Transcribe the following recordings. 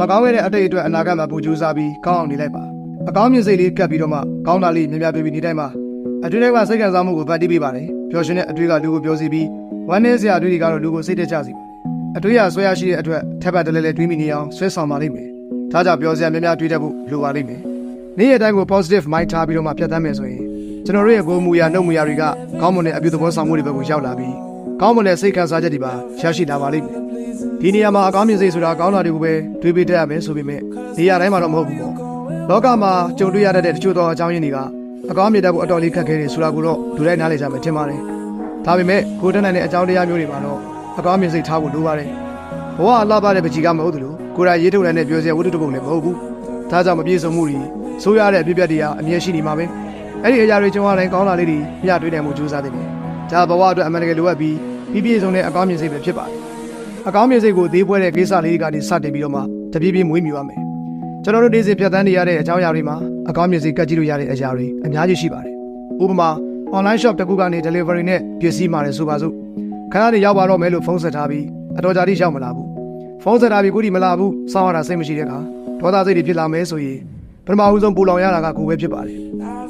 မကောင်းခဲ့တဲ့အတိတ်အတွက်အနာဂတ်မှာပူကြိုးစားပြီးကောင်းအောင်နေလိုက်ပါအကောင်းမြင်စိတ်လေးကပ်ပြီးတော့မှကောင်းတာလေးမြင်မြတွေ့ပြီးနေတိုင်းမှာအတွင်းထဲကစိတ်ခံစားမှုကိုဗတ်တီးပေးပါတယ်ပျော်ရွှင်တဲ့အတွေ့ကလူကိုပြောစီပြီးဝမ်းနည်းစရာအတွေ့တွေကတော့လူကိုစိတ်တက်ကြစီပါတယ်အတွေ့ရဆွဲရရှိတဲ့အတွက်ထပ်ပတ်တလဲလဲတွေးမိနေအောင်ဆွဲဆောင်ပါလိမ့်မယ်ဒါကြောင့်ပြောစရာများများတွေးတတ်ဖို့လိုပါလိမ့်မယ်နေ့ရက်တိုင်းကို positive mind ထားပြီးတော့မှဖြတ်သန်းမယ်ဆိုရင်ကျွန်တော်တို့ရဲ့ကိုယ်မူရာနှုတ်မူရာတွေကကောင်းမွန်တဲ့အပြုသဘောဆောင်မှုတွေဘက်ကိုရောက်လာပြီး ကောင်းမွန်တဲ့စိတ်ခံစားချက်တွေပါရရှိလာပါလိမ့်မယ်ဒီနေရာမှာအကောင်းမြင်စိတ်ဆိုတာကောင်းတာတွေကိုပဲတွေးပေးတတ်ရမယ်ဆိုပေမဲ့နေရာတိုင်းမှာတော့မဟုတ်ဘူးပေါ့လောကမှာကြုံတွေ့ရတတ်တဲ့တချို့သောအကြောင်းရင်းတွေကအကောင်းမြင်တတ်ဖို့အတော်လေးခက်ခဲတယ်ဆိုတာကိုတော့လူတိုင်းနားလည်ကြမယ်ထင်ပါတယ်ဒါပေမဲ့ကိုယ်တတ်နိုင်တဲ့အကြောင်းတရားမျိုးတွေမှာတော့အကောင်းမြင်စိတ်ထားဖို့လိုပါတယ်ဘဝအလှပတဲ့ပကြီးကမဟုတ်သလိုကိုယ်တိုင်ရေးထုတ်နိုင်တဲ့ပြောစရာဝတ္ထုတစ်ပုံလည်းမဟုတ်ဘူးဒါကြောင့်မပြည့်စုံမှုတွေဆိုးရတဲ့အဖြစ်အပျက်တွေကအမြဲရှိနေမှာပဲအဲ့ဒီအရာတွေကျွန်တော်တိုင်းကောင်းလာလေးတွေမျှတွေ့နိုင်မှုကြိုးစားနေတယ် ဒါဘဝအတွက်အမှန်တကယ်လိုအပ်ပြီးပြည့်ပြည့်စုံတဲ့အကောင်းမြင်စိတ်ပဲဖြစ်ပါတယ်အကောင်းမြင်စိတ်ကိုသေးပွဲတဲ့ကိစ္စလေးတွေကနေစတင်ပြီးတော့မှတပြေးပြေးမွေးမြူရမယ်ကျွန်တော်တို့နေ့စဉ်ဖြတ်သန်းနေရတဲ့အကြောင်းအရာတွေမှာအကောင်းမြင်စိတ်ကတ်ကြည့်လို့ရတဲ့အရာတွေအများကြီးရှိပါတယ်ဥပမာ online shop တစ်ခုကနေ delivery နဲ့ပစ္စည်းမှာတယ်ဆိုပါစို့ခဏနေရောက်ပါတော့မယ်လို့ဖုန်းဆက်ထားပြီးအတော်ကြာတိရောက်မလာဘူးဖုန်းဆက်ထားပြီးကိုဒီမလာဘူးစောင်းရတာစိတ်မရှိတဲ့အခါဒေါသစိတ်တွေဖြစ်လာမယ်ဆိုရင်ပထမဦးဆုံးပူလောင်ရတာကကိုယ်ပဲဖြစ်ပါတယ်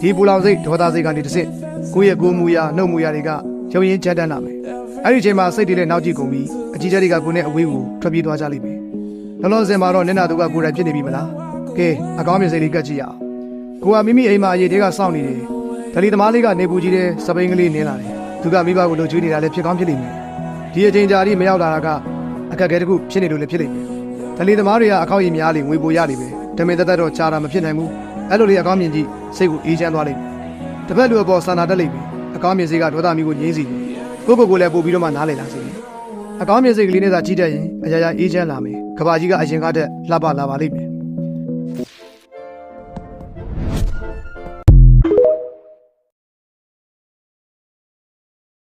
ဒီပူလောင်စိတ်ဒေါသစိတ်ကနေတစ်ဆင့်ကိုယ့်ရဲ့ကိုယ်မူရာနှုတ်မူရာတွေက ရုံရင်းချက်တန်းလာမယ်အဲ့ဒီအချိန်မှာစိတ်တွေလည်းနောက်ကြည့်ကုန်ပြီးအကြီးကျယ်တွေကကိုယ်နဲ့အဝေးကိုထွက်ပြေးသွားကြလိမ့်မယ်လောလောဆယ်မှာတော့နင်နာသူကကိုယ်တိုင်ဖြစ်နေပြီမလားကဲအကောင်းမြင်စိတ်လေးကတ်ကြည့်ရအောင်ကိုကမိမိအိမ်မှာအရေးတွေကစောင့်နေတယ်ဒလီသမားလေးကနေပူကြီးတဲ့စပိန်ကလေးနင်းလာတယ်သူကမိဘကိုလှုပ်ကျွေးနေတာလည်းဖြစ်ကောင်းဖြစ်လိမ့်မယ်ဒီအချိန်ကြာလေးမရောက်လာတာကအခက်အခဲတစ်ခုဖြစ်နေလို့လည်းဖြစ်လိမ့်မယ်ဒလီသမားတွေကအခောက်ရည်များလေငွေပိုရနေပဲတမင်သက်သက်တော့ကြာတာမဖြစ်နိုင်ဘူးအဲ့လိုလေးအကောင်းမြင်ကြည့်စိတ်ကိုအေးချမ်းသွားလိမ့်မယ်တစ်ဖက်လူအပေါ်စာနာတက်လိမ့်မယ် အကောင်းမြင်စိတ်ကဒေါသမျိုးကိုငြိမ်းစီတယ်ကိုယ့်ကိုယ်ကိုယ်လည်းပို့ပြီးတော့မှနားလည်လာစေတယ်အကောင်းမြင်စိတ်ကလေးနဲ့သာကြည့်တတ်ရင်အရာရာအေးချမ်းလာမယ်ကဘာကြီးကအရင်ကတည်းကလှပလာပါလိမ့်မယ်